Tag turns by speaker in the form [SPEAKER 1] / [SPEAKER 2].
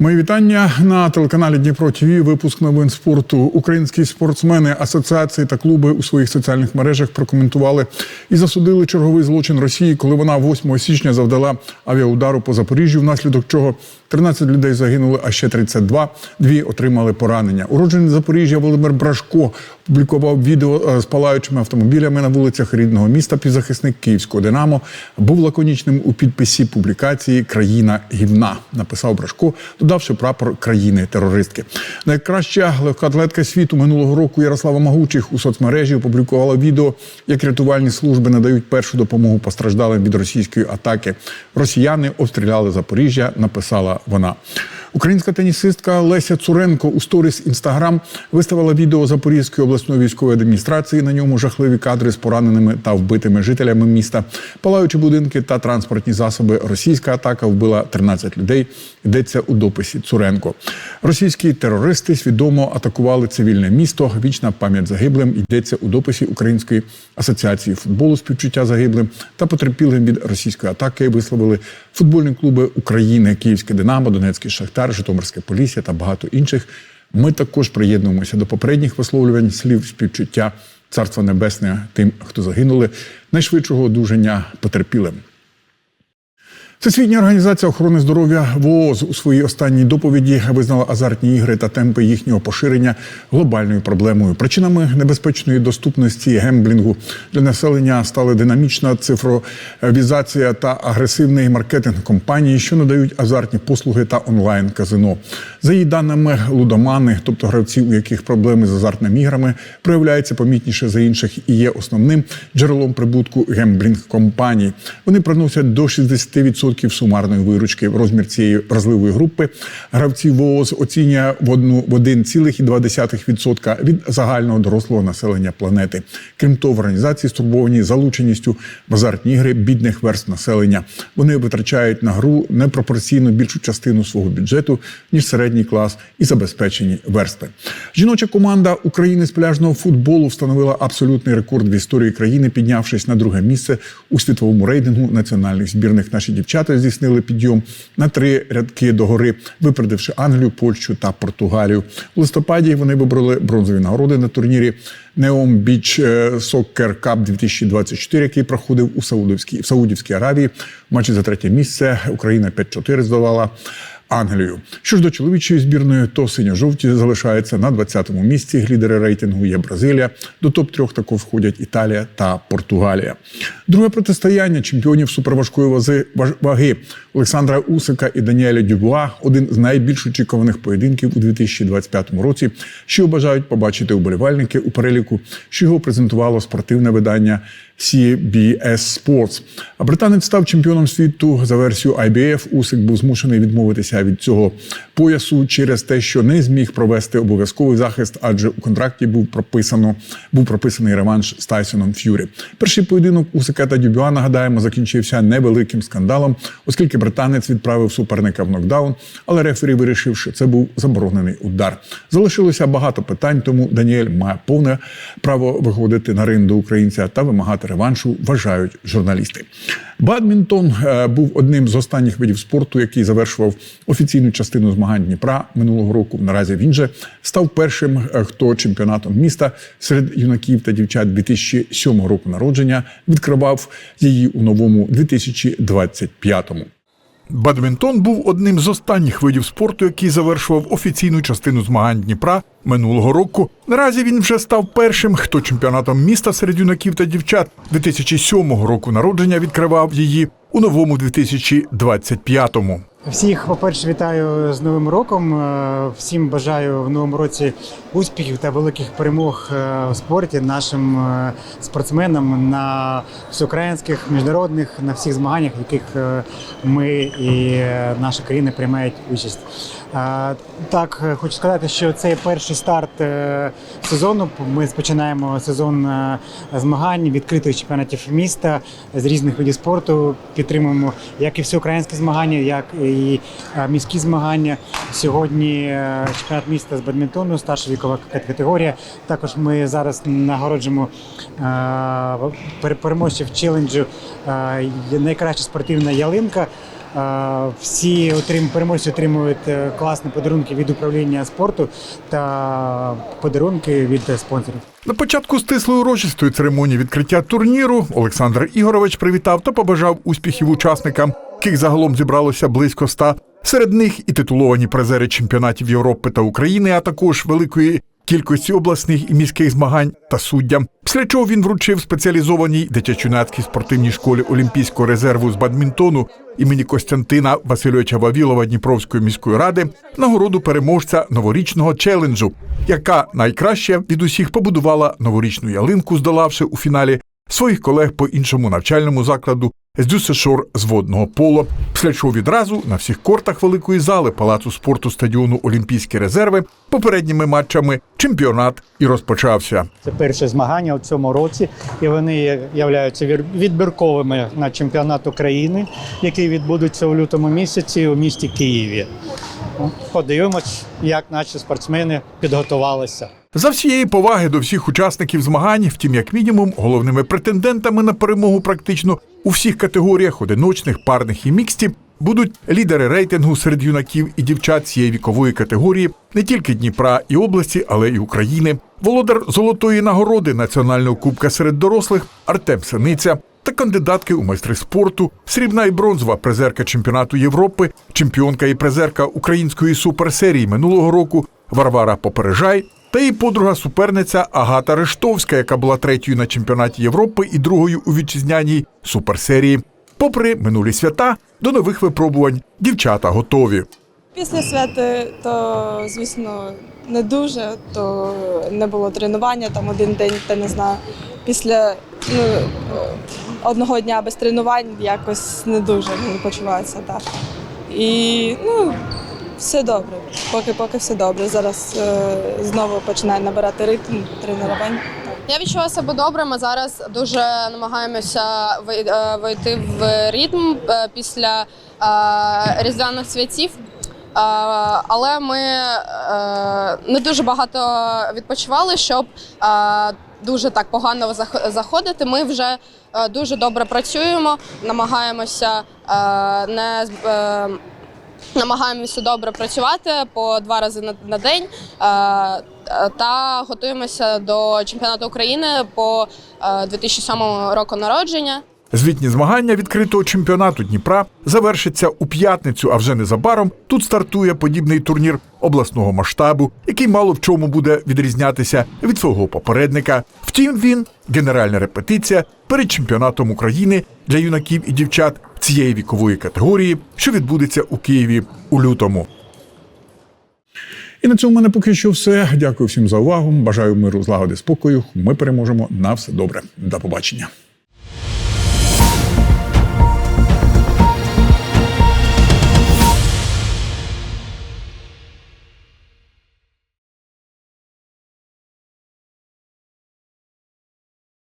[SPEAKER 1] Мої вітання на телеканалі Дніпро ТВ. Випуск новин спорту. Українські спортсмени, асоціації та клуби у своїх соціальних мережах прокоментували і засудили черговий злочин Росії, коли вона 8 січня завдала авіаудару по Запоріжжю, внаслідок чого 13 людей загинули, а ще 32 дві отримали поранення. Уроджений Запоріжжя Володимир Брашко публікував відео е, з палаючими автомобілями на вулицях рідного міста. Півзахисник Київського Динамо був лаконічним у підписі публікації Країна гівна. Написав Брашко, додавши прапор країни-терористки. Найкраща легкоатлетка світу минулого року Ярослава Магучих у соцмережі опублікувала відео, як рятувальні служби надають першу допомогу постраждалим від російської атаки. Росіяни обстріляли Запоріжжя. Написала вона. Українська тенісистка Леся Цуренко у сторіс Інстаграм виставила відео Запорізької обласної військової адміністрації. На ньому жахливі кадри з пораненими та вбитими жителями міста, палаючі будинки та транспортні засоби. Російська атака вбила 13 людей. Йдеться у дописі Цуренко. Російські терористи свідомо атакували цивільне місто. Вічна пам'ять загиблим. Йдеться у дописі Української асоціації футболу співчуття загиблим та потерпілим від російської атаки. Висловили футбольні клуби України, Київське Динамо, Донецький Шахтар, Житомирське Полісся та багато інших. Ми також приєднуємося до попередніх висловлювань слів співчуття Царства Небесне тим, хто загинули, найшвидшого одужання потерпілим. Всесвітня організація охорони здоров'я ВООЗ у своїй останній доповіді визнала азартні ігри та темпи їхнього поширення глобальною проблемою. Причинами небезпечної доступності гемблінгу для населення стали динамічна цифровізація та агресивний маркетинг компаній, що надають азартні послуги та онлайн казино. За її даними, лудомани, тобто гравці, у яких проблеми з азартними іграми, проявляються помітніше за інших і є основним джерелом прибутку гемблінг компаній. Вони приносять до 60% сумарної виручки. Розмір цієї вразливої групи гравців ВООЗ оцінює в одну в 1,2% від загального дорослого населення планети. Крім того, в організації стурбовані залученістю в азартні ігри бідних верств населення. Вони витрачають на гру непропорційно більшу частину свого бюджету ніж середній клас і забезпечені верстви. Жіноча команда України з пляжного футболу встановила абсолютний рекорд в історії країни, піднявшись на друге місце у світовому рейтингу національних збірних. Наші дівчата здійснили підйом на три рядки догори, випередивши Англію, Польщу та Португалію. У листопаді вони вибрали бронзові нагороди на турнірі Neom Beach Soccer Cup 2024, який проходив у Саудівській в Саудівській Аравії. Матчі за третє місце Україна 5-4 здолала. Англію. Що ж до чоловічої збірної, то синьо-жовті залишаються на 20-му місці. Лідери рейтингу є Бразилія. До топ трьох також входять Італія та Португалія. Друге протистояння чемпіонів суперважкої вази ваги Олександра Усика і Даніеля Дюбуа один з найбільш очікуваних поєдинків у 2025 році, що бажають побачити уболівальники у переліку, що його презентувало спортивне видання. CBS Sports. А британець став чемпіоном світу за версією IBF. Усик був змушений відмовитися від цього поясу через те, що не зміг провести обов'язковий захист, адже у контракті був прописано був прописаний реванш з Тайсоном Ф'юрі. Перший поєдинок Усика та Дюбюа, нагадаємо, закінчився невеликим скандалом, оскільки британець відправив суперника в нокдаун, але рефері вирішив, що це був заборонений удар. Залишилося багато питань, тому Даніель має повне право виходити на ринг до українця та вимагати реваншу, вважають журналісти. Бадмінтон е, був одним з останніх видів спорту, який завершував офіційну частину змагань Дніпра минулого року. Наразі він же став першим, е, хто чемпіонатом міста серед юнаків та дівчат 2007 року народження відкривав її у новому 2025-му.
[SPEAKER 2] Бадмінтон був одним з останніх видів спорту, який завершував офіційну частину змагань Дніпра минулого року. Наразі він вже став першим, хто чемпіонатом міста серед юнаків та дівчат 2007 року народження відкривав її у новому 2025-му.
[SPEAKER 3] Всіх, по-перше, вітаю з Новим роком. Е, Всім бажаю в новому році успіхів та великих перемог е, у спорті нашим е, спортсменам на всеукраїнських, міжнародних, на всіх змаганнях, в яких е, ми і е, наша країна приймають участь. Так, е, хочу сказати, що це перший старт е, сезону. Ми починаємо сезон е, змагань, відкритих чемпіонатів міста з різних видів спорту. Підтримуємо як і всеукраїнські змагання, як і міські змагання. Сьогодні чемпіонат міста з бадмінтону, старша вікова категорія. Також ми зараз нагороджуємо пере- переможців челенджу найкраща спортивна ялинка.
[SPEAKER 4] Всі отрим, переможці отримують е, класні подарунки від управління спорту та подарунки від спонсорів.
[SPEAKER 1] На початку стислої урочистої церемонії відкриття турніру Олександр Ігорович привітав та побажав успіхів учасникам, яких загалом зібралося близько ста. Серед них і титуловані призери чемпіонатів Європи та України, а також великої кількості обласних і міських змагань та суддям. Після чого він вручив спеціалізованій дитячо-юнацькій спортивній школі Олімпійського резерву з бадмінтону імені Костянтина Васильовича Вавілова Дніпровської міської ради нагороду переможця новорічного челенджу, яка найкраще від усіх побудувала новорічну ялинку, здолавши у фіналі своїх колег по іншому навчальному закладу з Дюсешор з водного поло. Після чого відразу на всіх кортах великої зали палацу спорту стадіону Олімпійські резерви попередніми матчами чемпіонат і розпочався.
[SPEAKER 3] Це перші змагання у цьому році, і вони являються відбірковими на чемпіонат України, який відбудеться у лютому місяці у місті Києві. Подивимось, як наші спортсмени підготувалися.
[SPEAKER 1] За всієї поваги до всіх учасників змагань, втім, як мінімум, головними претендентами на перемогу практично у всіх категоріях одиночних, парних і міксті будуть лідери рейтингу серед юнаків і дівчат цієї вікової категорії не тільки Дніпра і області, але й України. Володар золотої нагороди національного кубка серед дорослих Артем Синиця та кандидатки у майстри спорту, срібна і бронзова призерка чемпіонату Європи, чемпіонка і призерка української суперсерії минулого року Варвара Попережай та її подруга суперниця Агата Рештовська, яка була третьою на чемпіонаті Європи і другою у вітчизняній суперсерії. Попри минулі свята, до нових випробувань дівчата готові.
[SPEAKER 5] Після святи, то звісно не дуже, то не було тренування там один день, та не знаю. Після ну, е, одного дня без тренувань якось не дуже мені почувається так. І ну, все добре. Поки поки все добре. Зараз е, знову починаю набирати ритм тренувань.
[SPEAKER 6] Я відчуваю себе добре. Ми зараз дуже намагаємося е, вийти в ритм е, після е, різдвяних святів. Е, Але ми не дуже багато відпочивали, щоб дуже так погано заходити. Ми вже дуже добре працюємо, намагаємося не намагаємося добре працювати по два рази на, день е, е, та готуємося до чемпіонату України по е, 2007 року народження.
[SPEAKER 1] Звітні змагання відкритого чемпіонату Дніпра завершаться у п'ятницю, а вже незабаром тут стартує подібний турнір обласного масштабу, який мало в чому буде відрізнятися від свого попередника. Втім, він генеральна репетиція перед чемпіонатом України для юнаків і дівчат цієї вікової категорії, що відбудеться у Києві у лютому.
[SPEAKER 7] І на цьому в мене поки що все. Дякую всім за увагу. Бажаю миру, злагоди, спокою. Ми переможемо на все добре. До побачення.